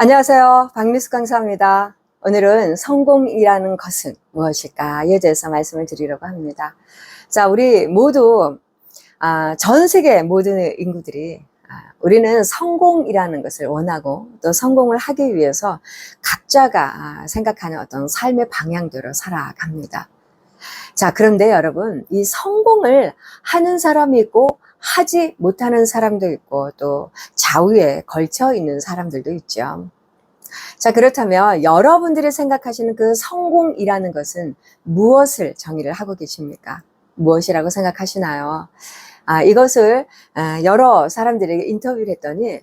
안녕하세요. 박미숙 강사입니다. 오늘은 성공이라는 것은 무엇일까에 대해서 말씀을 드리려고 합니다. 자, 우리 모두, 아, 전 세계 모든 인구들이 아, 우리는 성공이라는 것을 원하고 또 성공을 하기 위해서 각자가 아, 생각하는 어떤 삶의 방향대로 살아갑니다. 자, 그런데 여러분, 이 성공을 하는 사람이 있고 하지 못하는 사람도 있고 또 좌우에 걸쳐 있는 사람들도 있죠. 자, 그렇다면 여러분들이 생각하시는 그 성공이라는 것은 무엇을 정의를 하고 계십니까? 무엇이라고 생각하시나요? 아, 이것을 아, 여러 사람들에게 인터뷰를 했더니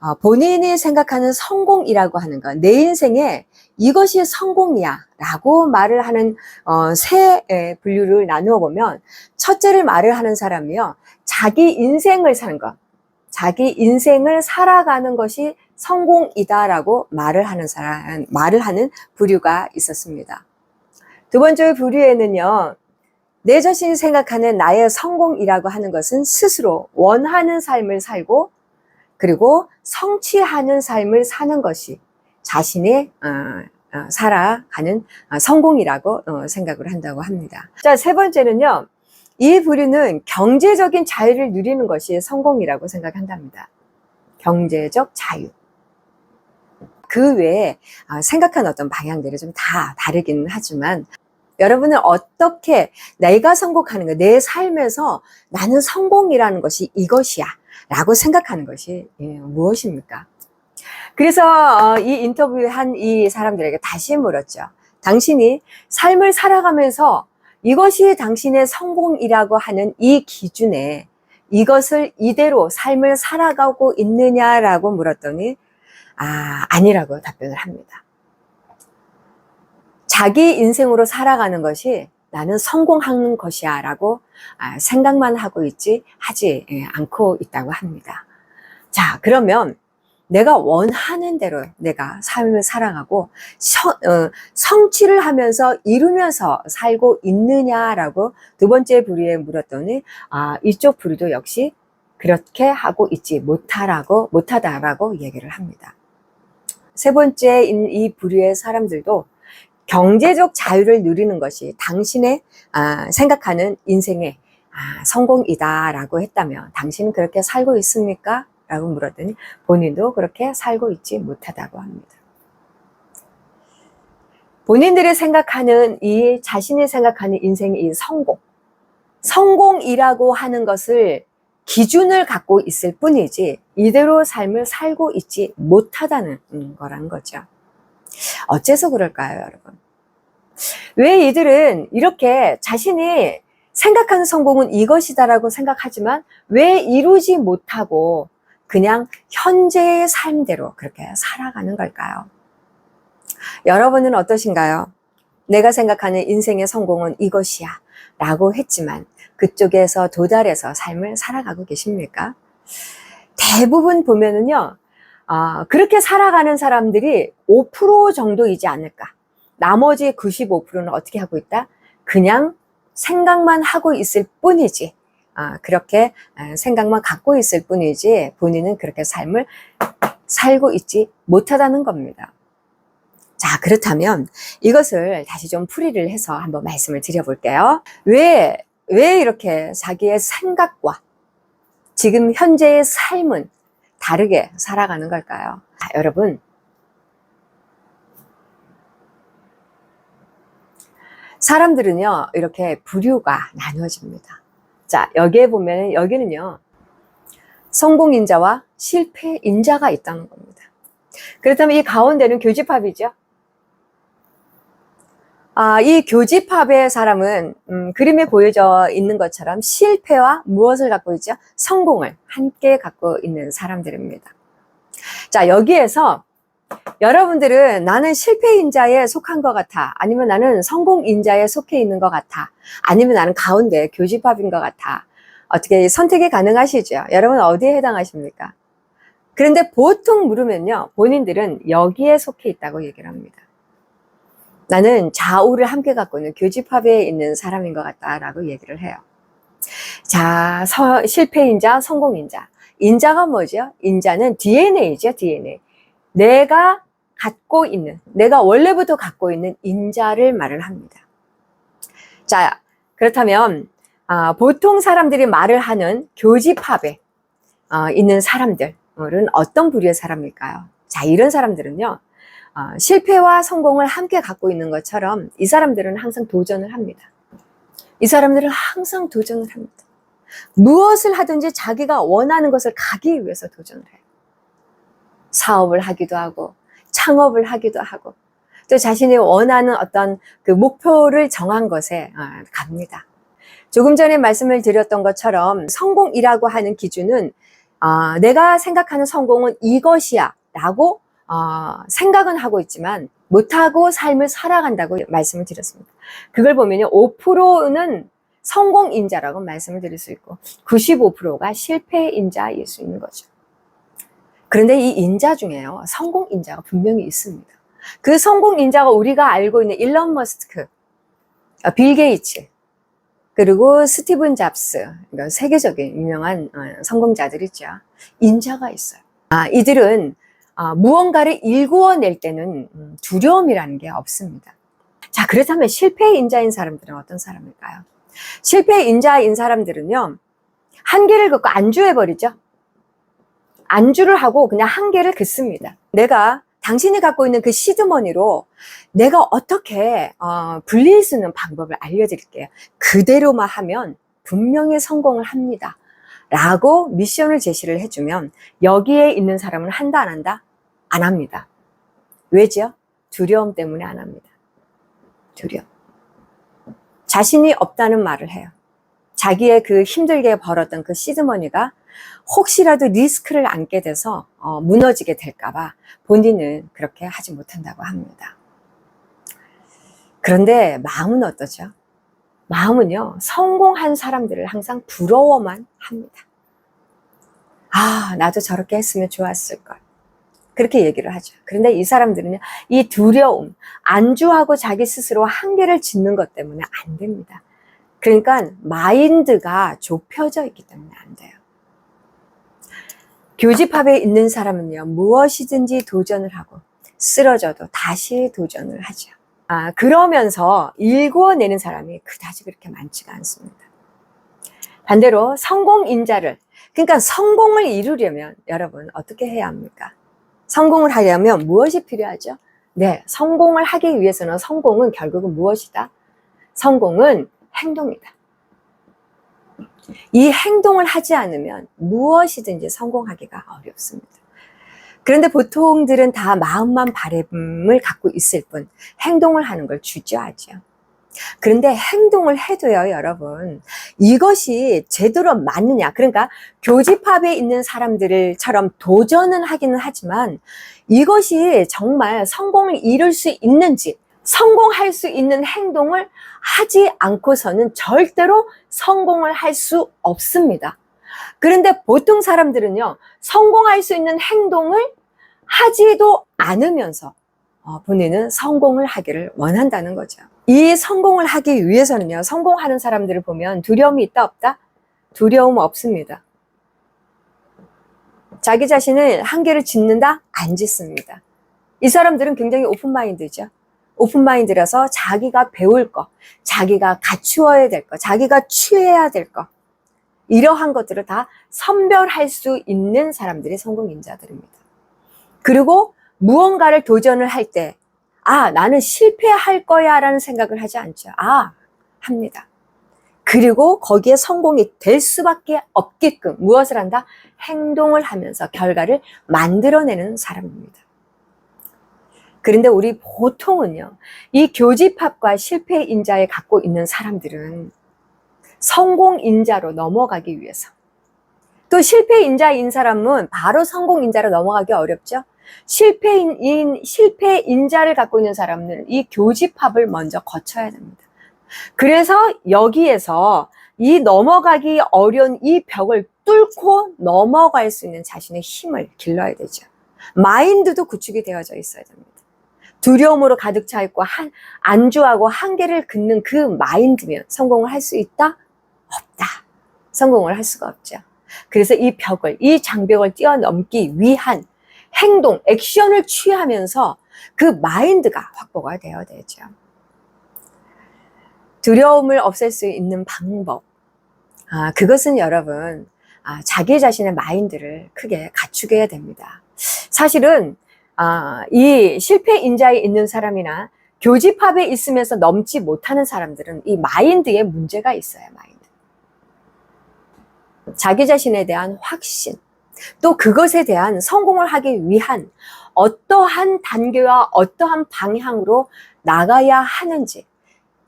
어, 본인이 생각하는 성공이라고 하는 것, 내 인생에 이것이 성공이야 라고 말을 하는 어, 세 에, 분류를 나누어 보면 첫째를 말을 하는 사람이요. 자기 인생을 사는 것, 자기 인생을 살아가는 것이 성공이다라고 말을 하는 사람, 말을 하는 부류가 있었습니다. 두 번째 부류에는요, 내 자신이 생각하는 나의 성공이라고 하는 것은 스스로 원하는 삶을 살고, 그리고 성취하는 삶을 사는 것이 자신의 어, 어, 살아가는 어, 성공이라고 어, 생각을 한다고 합니다. 자, 세 번째는요, 이 부류는 경제적인 자유를 누리는 것이 성공이라고 생각한답니다. 경제적 자유. 그 외에 아, 생각한 어떤 방향들이 좀 다 다르기는 하지만 여러분은 어떻게 내가 성공하는 거, 내 삶에서 나는 성공이라는 것이 이것이야 라고 생각하는 것이 예, 무엇입니까? 그래서 어, 이 인터뷰에 한이 사람들에게 다시 물었죠. 당신이 삶을 살아가면서 이것이 당신의 성공이라고 하는 이 기준에 이것을 이대로 삶을 살아가고 있느냐라고 물었더니 아, 아니라고 답변을 합니다. 자기 인생으로 살아가는 것이 나는 성공하는 것이야 라고 아, 생각만 하고 있지 하지 예, 않고 있다고 합니다. 자, 그러면 내가 원하는 대로 내가 삶을 살아가고 성, 어, 성취를 하면서 이루면서 살고 있느냐라고 두 번째 부류에 물었더니 아, 이쪽 부류도 역시 그렇게 하고 있지 못하라고 못하다라고 얘기를 합니다. 세 번째 이 부류의 사람들도 경제적 자유를 누리는 것이 당신의 아, 생각하는 인생의 아, 성공이다라고 했다면 당신은 그렇게 살고 있습니까? 라고 물었더니 본인도 그렇게 살고 있지 못하다고 합니다. 본인들이 생각하는 이 자신이 생각하는 인생의 이 성공, 성공이라고 하는 것을 기준을 갖고 있을 뿐이지 이대로 삶을 살고 있지 못하다는 거라는 거죠. 어째서 그럴까요, 여러분? 왜 이들은 이렇게 자신이 생각하는 성공은 이것이다라고 생각하지만 왜 이루지 못하고 그냥 현재의 삶대로 그렇게 살아가는 걸까요? 여러분은 어떠신가요? 내가 생각하는 인생의 성공은 이것이야 라고 했지만 그쪽에서 도달해서 삶을 살아가고 계십니까? 대부분 보면은요, 아, 그렇게 살아가는 사람들이 5% 정도이지 않을까. 나머지 95%는 어떻게 하고 있다? 그냥 생각만 하고 있을 뿐이지. 아, 그렇게 생각만 갖고 있을 뿐이지 본인은 그렇게 삶을 살고 있지 못하다는 겁니다. 자, 그렇다면 이것을 다시 좀 풀이를 해서 한번 말씀을 드려볼게요. 왜, 왜 이렇게 자기의 생각과 지금 현재의 삶은 다르게 살아가는 걸까요? 자, 여러분. 사람들은요, 이렇게 부류가 나누어집니다. 자, 여기에 보면, 여기는요, 성공인자와 실패인자가 있다는 겁니다. 그렇다면 이 가운데는 교집합이죠. 아, 이 교집합의 사람은 음, 그림에 보여져 있는 것처럼 실패와 무엇을 갖고 있죠? 성공을 함께 갖고 있는 사람들입니다. 자, 여기에서 여러분들은 나는 실패인자에 속한 것 같아. 아니면 나는 성공인자에 속해 있는 것 같아. 아니면 나는 가운데 교집합인 것 같아. 어떻게 선택이 가능하시죠? 여러분 어디에 해당하십니까? 그런데 보통 물으면요. 본인들은 여기에 속해 있다고 얘기를 합니다. 나는 좌우를 함께 갖고 있는 교집합에 있는 사람인 것 같다라고 얘기를 해요. 자, 서, 실패인자, 성공인자. 인자가 뭐죠? 인자는 DNA죠, DNA. 내가 갖고 있는, 내가 원래부터 갖고 있는 인자를 말을 합니다. 자, 그렇다면, 아, 보통 사람들이 말을 하는 교집합에 어, 있는 사람들은 어떤 부류의 사람일까요? 자, 이런 사람들은요, 어, 실패와 성공을 함께 갖고 있는 것처럼 이 사람들은 항상 도전을 합니다. 이 사람들은 항상 도전을 합니다. 무엇을 하든지 자기가 원하는 것을 가기 위해서 도전을 해요. 사업을 하기도 하고, 창업을 하기도 하고, 또 자신이 원하는 어떤 그 목표를 정한 것에 어, 갑니다. 조금 전에 말씀을 드렸던 것처럼 성공이라고 하는 기준은 어, 내가 생각하는 성공은 이것이야 라고 어, 생각은 하고 있지만 못하고 삶을 살아간다고 말씀을 드렸습니다. 그걸 보면요. 5%는 성공인자라고 말씀을 드릴 수 있고 95%가 실패인자일 수 있는 거죠. 그런데 이 인자 중에요. 성공 인자가 분명히 있습니다. 그 성공 인자가 우리가 알고 있는 일론 머스크, 어, 빌 게이츠, 그리고 스티븐 잡스, 그러니까 세계적인 유명한 어, 성공자들 있죠. 인자가 있어요. 아, 이들은 아, 무언가를 일구어낼 때는 음, 두려움이라는 게 없습니다. 자, 그렇다면 실패인자인 사람들은 어떤 사람일까요? 실패인자인 사람들은요, 한계를 긋고 안주해버리죠. 안주를 하고 그냥 한계를 긋습니다. 내가 당신이 갖고 있는 그 시드머니로 내가 어떻게 어, 불릴 수 있는 방법을 알려드릴게요. 그대로만 하면 분명히 성공을 합니다. 라고 미션을 제시를 해주면 여기에 있는 사람은 한다 안 한다? 안 합니다. 왜죠? 두려움 때문에 안 합니다. 두려움. 자신이 없다는 말을 해요. 자기의 그 힘들게 벌었던 그 시드머니가 혹시라도 리스크를 안게 돼서 어, 무너지게 될까봐 본인은 그렇게 하지 못한다고 합니다. 그런데 마음은 어떠죠? 마음은요, 성공한 사람들을 항상 부러워만 합니다. 아, 나도 저렇게 했으면 좋았을걸. 그렇게 얘기를 하죠. 그런데 이 사람들은요, 이 두려움, 안주하고 자기 스스로 한계를 짓는 것 때문에 안 됩니다. 그러니까 마인드가 좁혀져 있기 때문에 안 돼요. 교집합에 있는 사람은요, 무엇이든지 도전을 하고, 쓰러져도 다시 도전을 하죠. 아, 그러면서 일구어내는 사람이 그다지 그렇게 많지가 않습니다. 반대로 성공인자를, 그러니까 성공을 이루려면 여러분 어떻게 해야 합니까? 성공을 하려면 무엇이 필요하죠? 네, 성공을 하기 위해서는 성공은 결국은 무엇이다? 성공은 행동이다. 이 행동을 하지 않으면 무엇이든지 성공하기가 어렵습니다. 그런데 보통들은 다 마음만 바램을 갖고 있을 뿐 행동을 하는 걸 주저하죠. 그런데 행동을 해도요, 여러분. 이것이 제대로 맞느냐. 그러니까 교집합에 있는 사람들처럼 도전은 하기는 하지만 이것이 정말 성공을 이룰 수 있는지, 성공할 수 있는 행동을 하지 않고서는 절대로 성공을 할 수 없습니다. 그런데 보통 사람들은요, 성공할 수 있는 행동을 하지도 않으면서 어, 본인은 성공을 하기를 원한다는 거죠. 이 성공을 하기 위해서는요, 성공하는 사람들을 보면 두려움이 있다, 없다? 두려움 없습니다. 자기 자신을 한계를 짓는다? 안 짓습니다. 이 사람들은 굉장히 오픈마인드죠. 오픈마인드라서 자기가 배울 거, 자기가 갖추어야 될 거, 자기가 취해야 될 거, 이러한 것들을 다 선별할 수 있는 사람들이 성공인자들입니다. 그리고 무언가를 도전을 할 때, 아, 나는 실패할 거야 라는 생각을 하지 않죠. 아, 합니다. 그리고 거기에 성공이 될 수밖에 없게끔 무엇을 한다? 행동을 하면서 결과를 만들어내는 사람입니다. 그런데 우리 보통은요, 이 교집합과 실패인자에 갖고 있는 사람들은 성공인자로 넘어가기 위해서 또 실패인자인 사람은 바로 성공인자로 넘어가기 어렵죠? 실패인, 실패인자를 갖고 있는 사람은 이 교집합을 먼저 거쳐야 됩니다. 그래서 여기에서 이 넘어가기 어려운 이 벽을 뚫고 넘어갈 수 있는 자신의 힘을 길러야 되죠. 마인드도 구축이 되어져 있어야 됩니다. 두려움으로 가득 차 있고 한, 안주하고 한계를 긋는 그 마인드면 성공을 할 수 있다? 없다. 성공을 할 수가 없죠. 그래서 이 벽을, 이 장벽을 뛰어넘기 위한 행동, 액션을 취하면서 그 마인드가 확보가 되어야 되죠. 두려움을 없앨 수 있는 방법. 아, 그것은 여러분, 아, 자기 자신의 마인드를 크게 갖추게 됩니다. 사실은, 아, 이 실패 인자에 있는 사람이나 교집합에 있으면서 넘지 못하는 사람들은 이 마인드에 문제가 있어요, 마인드. 자기 자신에 대한 확신, 또 그것에 대한 성공을 하기 위한 어떠한 단계와 어떠한 방향으로 나가야 하는지,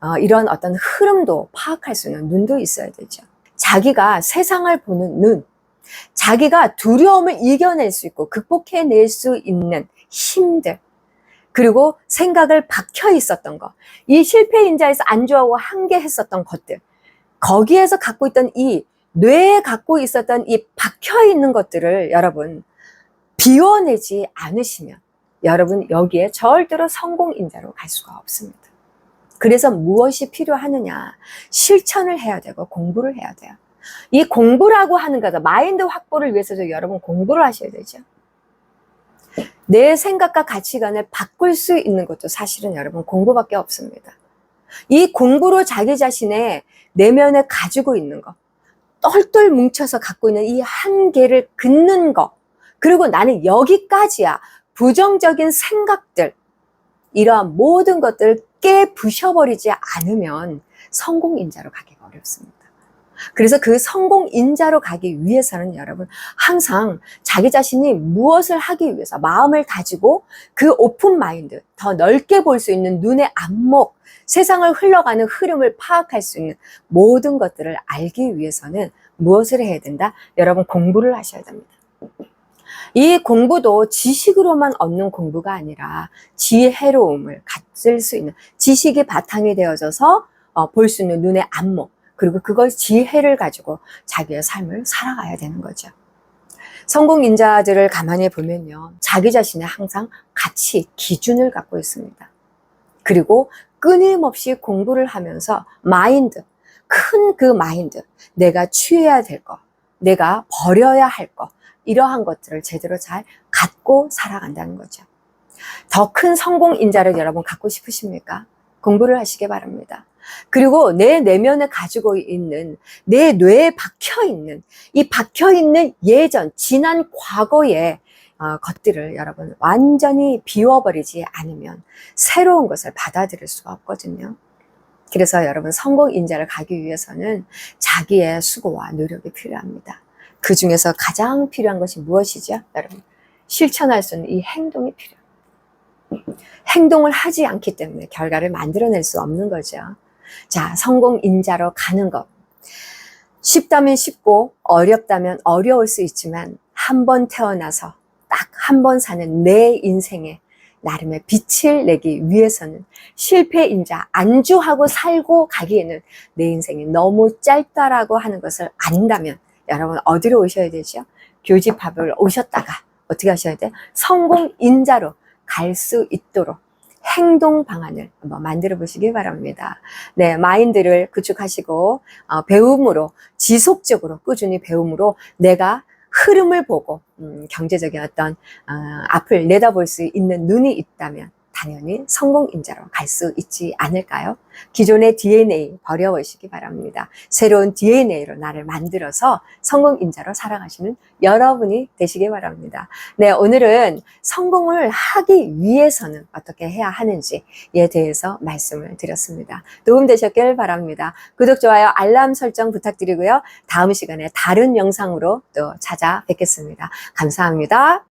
어, 이런 어떤 흐름도 파악할 수 있는 눈도 있어야 되죠. 자기가 세상을 보는 눈, 자기가 두려움을 이겨낼 수 있고 극복해낼 수 있는 힘들, 그리고 생각을 박혀 있었던 것, 이 실패 인자에서 안주하고 한계했었던 것들, 거기에서 갖고 있던 이 뇌에 갖고 있었던 이 박혀 있는 것들을 여러분 비워내지 않으시면 여러분 여기에 절대로 성공 인자로 갈 수가 없습니다. 그래서 무엇이 필요하느냐? 실천을 해야 되고 공부를 해야 돼요. 이 공부라고 하는 거다. 마인드 확보를 위해서도 여러분 공부를 하셔야 되죠. 내 생각과 가치관을 바꿀 수 있는 것도 사실은 여러분 공부밖에 없습니다. 이 공부로 자기 자신의 내면에 가지고 있는 것, 똘똘 뭉쳐서 갖고 있는 이 한계를 긋는 것, 그리고 나는 여기까지야. 부정적인 생각들, 이러한 모든 것들을 깨 부셔버리지 않으면 성공인자로 가기가 어렵습니다. 그래서 그 성공인자로 가기 위해서는 여러분 항상 자기 자신이 무엇을 하기 위해서 마음을 다지고 그 오픈 마인드, 더 넓게 볼 수 있는 눈의 안목, 세상을 흘러가는 흐름을 파악할 수 있는 모든 것들을 알기 위해서는 무엇을 해야 된다? 여러분 공부를 하셔야 됩니다. 이 공부도 지식으로만 얻는 공부가 아니라 지혜로움을 갖을 수 있는 지식이 바탕이 되어져서 어, 볼수 있는 눈의 안목 그리고 그걸 지혜를 가지고 자기의 삶을 살아가야 되는 거죠. 성공 인자들을 가만히 보면요. 자기 자신의 항상 가치, 기준을 갖고 있습니다. 그리고 끊임없이 공부를 하면서 마인드, 큰 그 마인드, 내가 취해야 될 것, 내가 버려야 할 것, 이러한 것들을 제대로 잘 갖고 살아간다는 거죠. 더 큰 성공 인자를 여러분 갖고 싶으십니까? 공부를 하시기 바랍니다. 그리고 내 내면에 가지고 있는 내 뇌에 박혀 있는 이 박혀 있는 예전 지난 과거의 어, 것들을 여러분 완전히 비워버리지 않으면 새로운 것을 받아들일 수가 없거든요. 그래서 여러분 성공 인자를 가기 위해서는 자기의 수고와 노력이 필요합니다. 그 중에서 가장 필요한 것이 무엇이죠? 여러분 실천할 수 있는 이 행동이 필요합니다. 행동을 하지 않기 때문에 결과를 만들어낼 수 없는 거죠. 자, 성공 인자로 가는 것. 쉽다면 쉽고 어렵다면 어려울 수 있지만 한 번 태어나서 딱 한 번 사는 내 인생에 나름의 빛을 내기 위해서는 실패 인자 안주하고 살고 가기에는 내 인생이 너무 짧다라고 하는 것을 안다면 여러분 어디로 오셔야 되죠? 교집합을 오셨다가 어떻게 하셔야 돼요? 성공 인자로 갈 수 있도록 행동 방안을 한번 만들어 보시기 바랍니다. 네, 마인드를 구축하시고 어, 배움으로 지속적으로 꾸준히 배움으로 내가 흐름을 보고 음, 경제적인 어떤 어, 앞을 내다볼 수 있는 눈이 있다면 당연히 성공인자로 갈 수 있지 않을까요? 기존의 DNA 버려보시기 바랍니다. 새로운 DNA로 나를 만들어서 성공인자로 살아가시는 여러분이 되시기 바랍니다. 네, 오늘은 성공을 하기 위해서는 어떻게 해야 하는지에 대해서 말씀을 드렸습니다. 도움되셨길 바랍니다. 구독, 좋아요, 알람 설정 부탁드리고요. 다음 시간에 다른 영상으로 또 찾아뵙겠습니다. 감사합니다.